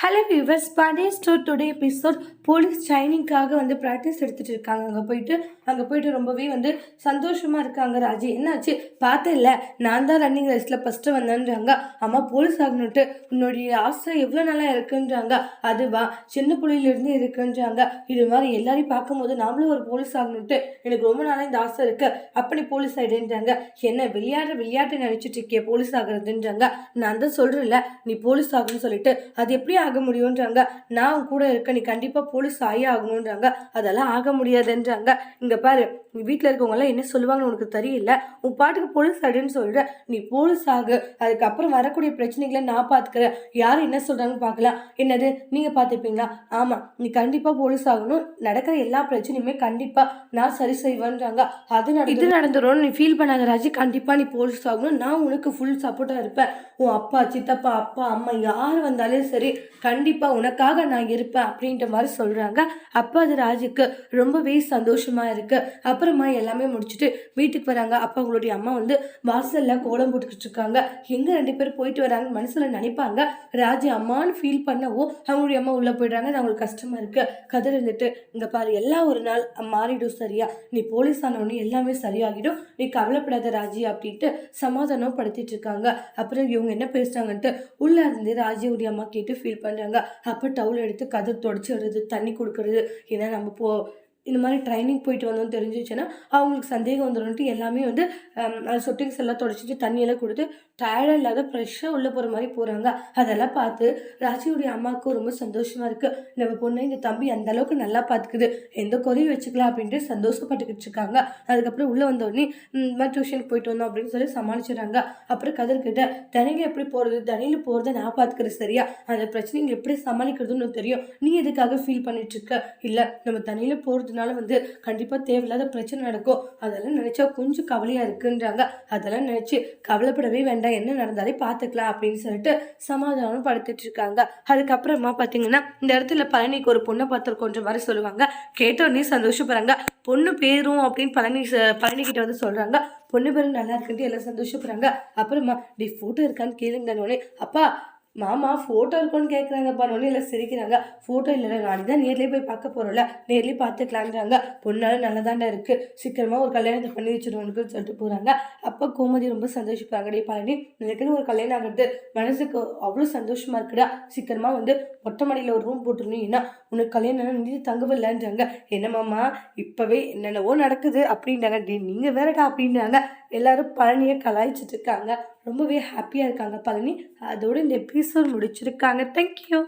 Hello viewers பாடே store today episode police ட்ரைனிங்காக வந்து ப்ராக்டிஸ் எடுத்துகிட்டு இருக்காங்க. அங்கே போயிட்டு அங்கே போயிட்டு ரொம்பவே வந்து சந்தோஷமாக இருக்காங்க ராஜி. என்னாச்சு? பார்த்தேன் இல்லை. நான் தான் ரன்னிங் ரேஸில் ஃபஸ்ட்டு வந்தேன்றாங்க. அம்மா போலீஸ் ஆகணுன்ட்டு உன்னுடைய ஆசை எவ்வளோ நாளாக இருக்குன்றாங்க. அதுவா? சின்ன புள்ளையிலேருந்து இருக்குன்றாங்க. இது மாதிரி எல்லாரையும் பார்க்கும்போது நாமளும் ஒரு போலீஸ் ஆகணுன்ட்டு எனக்கு ரொம்ப நாளாக இந்த ஆசை இருக்குது அப்படி போலீஸ் ஆகிடுன்றாங்க என்ன விளையாடுற விளையாட்டு நினச்சிட்டு இருக்கிய போலீஸ் ஆகுறதுன்றாங்க. நான் தான் சொல்கிறேன்ல நீ போலீஸ் ஆகணும்னு சொல்லிட்டு அது எப்படி ஆக முடியும்ன்றாங்க. நான் உன் கூட இருக்க நீ கண்டிப்பாக போலீஸ் ஆகி ஆகணுன்றாங்க அதெல்லாம் ஆக முடியாதுன்றாங்க. இங்கே பாரு நீ வீட்டில் இருக்கவங்களாம் என்ன சொல்லுவாங்கன்னு உனக்கு தெரியல. உன் பாட்டுக்கு போலீஸ் அப்படின்னு சொல்கிற நீ போலீஸ் ஆகு. அதுக்கப்புறம் வரக்கூடிய பிரச்சனைகளை நான் பார்த்துக்கிறேன் யார் என்ன சொல்கிறாங்கன்னு பார்க்கலாம். என்னது? நீங்கள் பார்த்துப்பீங்களா? ஆமாம் நீ கண்டிப்பாக போலீஸ் ஆகணும். நடக்கிற எல்லா பிரச்சனையுமே கண்டிப்பாக நான் சரி செய்வேன்றாங்க. அது நட இது நடந்துடும் நீ ஃபீல் பண்ணாத ராஜி கண்டிப்பாக நீ போலீஸ் ஆகணும். நான் உனக்கு ஃபுல் சப்போர்ட்டாக இருப்பேன். உன் அப்பா சித்தப்பா அப்பா அம்மா யார் வந்தாலும் சரி கண்டிப்பாக உனக்காக நான் இருப்பேன் அப்படின்ற மாதிரி சொல்கிறாங்க அப்போ அது ராஜுக்கு ரொம்பவே சந்தோஷமாக இருக்குது அப்புறமா எல்லாமே முடிச்சுட்டு வீட்டுக்கு வராங்க. அப்போ அவங்களுடைய அம்மா வந்து வாசலில் கோலம் போட்டுக்கிட்டு இருக்காங்க. எங்கே ரெண்டு பேரும் போயிட்டு வராங்க மனசில் நினைப்பாங்க. ராஜு அம்மான்னு ஃபீல் பண்ணவோ அவங்களுடைய அம்மா உள்ளே போயிடுறாங்க. அது அவங்களுக்கு கஷ்டமாக இருக்குது கதிர் இருந்துட்டு இங்கே பாரு எல்லாம் ஒரு நாள் மாறிடும் சரியா? நீ போலீஸ் ஆனவொடனே எல்லாமே சரியாகிடும். நீ கவலைப்படாத ராஜி அப்படின்ட்டு சமாதானம் படுத்திட்டு இருக்காங்க. அப்புறம் இவங்க என்ன பேசுகிறாங்கன்ட்டு உள்ளே இருந்து ராஜியுடைய அம்மா கேட்டு ஃபீல் பண்ணுறாங்க அப்போ டவுல் எடுத்து கதர் தொடச்சிடுறது தண்ணி கொடுக்கறது. ஏன்னா நம்ம போ இந்த மாதிரி ட்ரைனிங் போயிட்டு வந்தோம்னு தெரிஞ்சிச்சுன்னா அவங்களுக்கு சந்தேகம் வந்துடும்ட்டு எல்லாமே வந்து சொட்டிங்ஸ் எல்லாம் தொடச்சிட்டு தண்ணியெல்லாம் கொடுத்து டயர்டாக இல்லாத ஃப்ரெஷ்ஷாக உள்ளே போகிற மாதிரி போகிறாங்க அதெல்லாம் பார்த்து ராஜியுடைய அம்மாவுக்கும் ரொம்ப சந்தோஷமாக இருக்குது நம்ம பொண்ணை இந்த தம்பி அந்த அளவுக்கு நல்லா பார்த்துக்குது எந்த குறையும் வச்சுக்கலாம் அப்படின்ட்டு சந்தோஷப்பட்டுக்கிட்டு இருக்காங்க. அதுக்கப்புறம் உள்ளே வந்தோடனே இந்த மாதிரி டியூஷனுக்கு போயிட்டு வந்தோம் அப்படின்னு சொல்லி சமாளிச்சிடுறாங்க. அப்புறம் கதர்கிட்ட தனியில் எப்படி போகிறது தனியில் போகிறத நான் பார்த்துக்கிறேன் சரியா? அந்த பிரச்சனைகள் எப்படி சமாளிக்கிறதுன்னு தெரியும். நீ எதுக்காக ஃபீல் பண்ணிட்டுருக்க இல்லை நம்ம தனியில் அதனால வந்து கண்டிப்பாக தேவையில்லாத பிரச்சனை நடக்கும். அதெல்லாம் நினச்சா கொஞ்சம் கவலையாக இருக்குன்றாங்க. அதெல்லாம் நினச்சி கவலைப்படவே வேண்டாம். என்ன நடந்தாலே பார்த்துக்கலாம் அப்படின்னு சொல்லிட்டு சமாதானம் படுத்திட்டு இருக்காங்க. அதுக்கப்புறமா பார்த்தீங்கன்னா இந்த இடத்துல பழனிக்கு ஒரு பொண்ணை பார்த்துருக்கோன்ற மாதிரி சொல்லுவாங்க. கேட்டோடனே சந்தோஷப்படுறாங்க. பொண்ணு பேரும் அப்படின்னு பழனி ச- வந்து சொல்கிறாங்க பொண்ணு பேரும் நல்லா இருக்குன்ட்டு எல்லாம் சந்தோஷப்படுறாங்க. அப்புறமா டி ஃபோட்டோ இருக்கான்னு கேளுங்கன்னொடனே அப்பா மாமா ஃபோட்டோ இருக்குன்னு கேட்குறாங்கப்பா ஒன்றும் இல்லை சிரிக்கிறாங்க. ஃபோட்டோ இல்லை நாளைக்கு தான் நேர்லேயே போய் பார்க்க போகிறோம்ல நேர்லேயே பார்த்துக்கலான்றாங்க. பொண்ணால நல்லதாண்டா இருக்குது சீக்கிரமாக ஒரு கல்யாணத்தை பண்ணி வச்சுருவோனுக்குன்னு சொல்லிட்டு போகிறாங்க அப்போ கோமதி ரொம்ப சந்தோஷப்படுறாங்க டே பழனி எனக்குன்னு ஒரு கல்யாணம் ஆகிறது மனசுக்கு அவ்வளோ சந்தோஷமாக இருக்குடா. சீக்கிரமாக வந்து மொட்டை மாடியில் ஒரு ரூம் போட்டுருணும் ஏன்னா உனக்கு கல்யாணம் நீ தங்கவில்லைன்றாங்க. என்னமாம்மா இப்போவே என்னென்னவோ நடக்குது அப்படின்றாங்க. டே நீங்கள் வேறடா அப்படின்றாங்க. எல்லாரும் பழனியை கலாய்ச்சிட்டு இருக்காங்க. ரொம்பவே ஹாப்பியாக இருக்காங்க பழனி அதோட இந்த எபிசோட் முடிச்சிருக்காங்க. தேங்க்யூ